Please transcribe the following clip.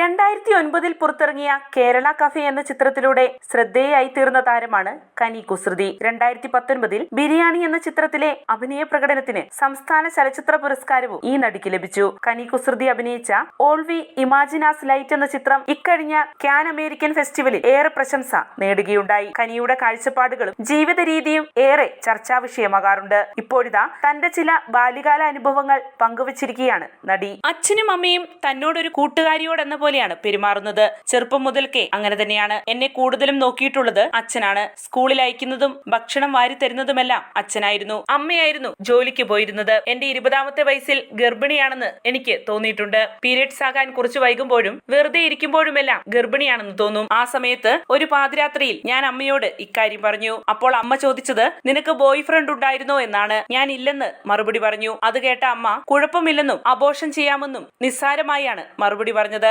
രണ്ടായിരത്തി ഒൻപതിൽ പുറത്തിറങ്ങിയ കേരള കഫേ എന്ന ചിത്രത്തിലൂടെ ശ്രദ്ധേയായി തീർന്ന താരമാണ് കനി കുസൃതി. രണ്ടായിരത്തി പത്തൊൻപതിൽ ബിരിയാണി എന്ന ചിത്രത്തിലെ അഭിനയ പ്രകടനത്തിന് സംസ്ഥാന ചലച്ചിത്ര പുരസ്കാരവും ഈ നടിക്ക് ലഭിച്ചു. കനി കുസൃതി അഭിനയിച്ച ഓൾ വി ഇമാജിനാസ് ലൈറ്റ് എന്ന ചിത്രം ഇക്കഴിഞ്ഞ ക്യാൻ അമേരിക്കൻ ഫെസ്റ്റിവലിൽ ഏറെ പ്രശംസ നേടുകയുണ്ടായി. കനിയുടെ കാഴ്ചപ്പാടുകളും ജീവിത രീതിയും ഏറെ ചർച്ചാ വിഷയമാകാറുണ്ട്. ഇപ്പോഴിതാ തന്റെ ചില ബാല്യകാല അനുഭവങ്ങൾ പങ്കുവച്ചിരിക്കുകയാണ് നടി. അച്ഛനും അമ്മയും തന്നോടൊരു കൂട്ടുകാരിയോടെന്ന പോലെയാണ് പെരുമാറുന്നത്. ചെറുപ്പം മുതൽക്കേ അങ്ങനെ തന്നെയാണ്. എന്നെ കൂടുതലും നോക്കിയിട്ടുള്ളത് അച്ഛനാണ്. സ്കൂളിൽ അയക്കുന്നതും ഭക്ഷണം വാരി തരുന്നതുമെല്ലാം അച്ഛനായിരുന്നു. അമ്മയായിരുന്നു ജോലിക്ക് പോയിരുന്നത്. എന്റെ ഇരുപതാമത്തെ വയസ്സിൽ ഗർഭിണിയാണെന്ന് എനിക്ക് തോന്നിയിട്ടുണ്ട്. പീരിയഡ്സ് ആകാൻ കുറച്ച് വൈകുമ്പോഴും വെറുതെ ഇരിക്കുമ്പോഴുമെല്ലാം ഗർഭിണിയാണെന്ന് തോന്നും. ആ സമയത്ത് ഒരു പാതിരാത്രിയിൽ ഞാൻ അമ്മയോട് ഇക്കാര്യം പറഞ്ഞു. അപ്പോൾ അമ്മ ചോദിച്ചത് നിനക്ക് ബോയ് ഫ്രണ്ട് ഉണ്ടായിരുന്നോ? എന്നാണ്. ഞാൻ ഇല്ലെന്ന് മറുപടി പറഞ്ഞു. അത് കേട്ട അമ്മ കുഴപ്പമില്ലെന്നും അബോഷൻ ചെയ്യാമെന്നും നിസ്സാരമായാണ് മറുപടി പറഞ്ഞത്.